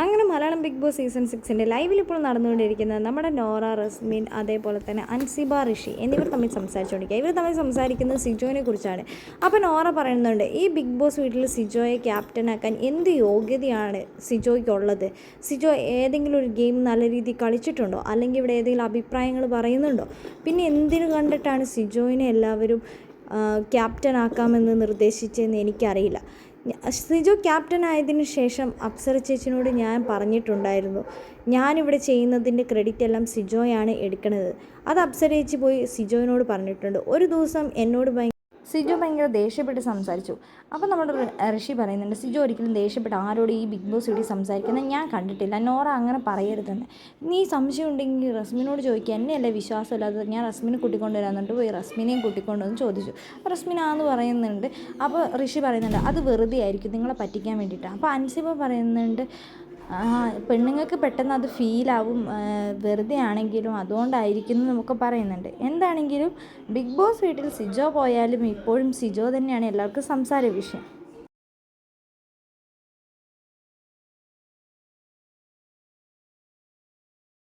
അങ്ങനെ Malayalam big Boss season സിക്സിന്റെ ലൈവിൽ ഇപ്പോൾ നടന്നുകൊണ്ടിരിക്കുന്നത് നമ്മുടെ നോറ റസ്മിൻ അതേപോലെ തന്നെ അൻസിബ ഋഷി എന്നിവർ തമ്മിൽ സംസാരിച്ചുകൊണ്ടിരിക്കുക. ഇവർ തമ്മിൽ സംസാരിക്കുന്നത് സിജോനെ കുറിച്ചാണ്. അപ്പോൾ നോറ പറയുന്നുണ്ട് ഈ ബിഗ് ബോസ് വീട്ടിൽ സിജോയെ ക്യാപ്റ്റനാക്കാൻ എന്ത് യോഗ്യതയാണ് സിജോയ്ക്കുള്ളത്? സിജോ ഏതെങ്കിലും ഒരു ഗെയിം നല്ല രീതിയിൽ കളിച്ചിട്ടുണ്ടോ? അല്ലെങ്കിൽ ഇവിടെ ഏതെങ്കിലും അഭിപ്രായങ്ങൾ പറയുന്നുണ്ടോ? പിന്നെ എന്തിനു കണ്ടിട്ടാണ് സിജോയിനെ എല്ലാവരും ക്യാപ്റ്റൻ ആക്കാമെന്ന് നിർദ്ദേശിച്ചതെന്ന് എനിക്കറിയില്ല. സിജു ക്യാപ്റ്റൻ ആയതിനു ശേഷം അപ്സര ചേച്ചിനോട് ഞാൻ പറഞ്ഞിട്ടുണ്ടായിരുന്നു. ഞാനിവിടെ ചെയ്യുന്നതിന്റെ ക്രെഡിറ്റ് എല്ലാം സിജോയാണ് എടുക്കുന്നത് അത് അപ്സര ചേച്ചി പോയി സിജോയിനോട് പറഞ്ഞിട്ടുണ്ട്. ഒരു ദിവസം എന്നോട് ഭയ സിജു ഭയങ്കര ദേഷ്യപ്പെട്ട് സംസാരിച്ചു. അപ്പോൾ നമ്മുടെ ഋഷി പറയുന്നുണ്ട് സിജു ഒരിക്കലും ദേഷ്യപ്പെട്ട് ആരോട് ഈ ബിഗ് ബോസ് വീട്ടിൽ സംസാരിക്കുന്നത് ഞാൻ കണ്ടിട്ടില്ല. നോറ അങ്ങനെ പറയരുതെന്ന്. നീ സംശയം ഉണ്ടെങ്കിൽ റസ്മിനോട് ചോദിക്കുക എന്നെയല്ലേ വിശ്വാസമില്ലാത്തത്? ഞാൻ റസ്മിനെ കൂട്ടിക്കൊണ്ടുവരാന്നുണ്ട് പോയി റസ്മിനെയും കൂട്ടിക്കൊണ്ടുവന്ന് ചോദിച്ചു. റസ്മിനാന്ന് പറയുന്നുണ്ട്. അപ്പോൾ ഋഷി പറയുന്നുണ്ട് അത് വെറുതെ ആയിരിക്കും. നിങ്ങളെ പറ്റിക്കാൻ വേണ്ടിയിട്ടാണ് അപ്പോൾ അൻസിബ പറയുന്നുണ്ട് പെണ്ണുങ്ങൾക്ക് പെട്ടെന്ന് അത് ഫീലാവും വെറുതെ ആണെങ്കിലും അതുകൊണ്ടായിരിക്കും എന്ന് നമുക്ക് പറയുന്നുണ്ട്. എന്താണെങ്കിലും ബിഗ് ബോസ് വീട്ടിൽ സിജോ പോയാലും ഇപ്പോഴും സിജോ തന്നെയാണ് എല്ലാവർക്കും സംസാര വിഷയം.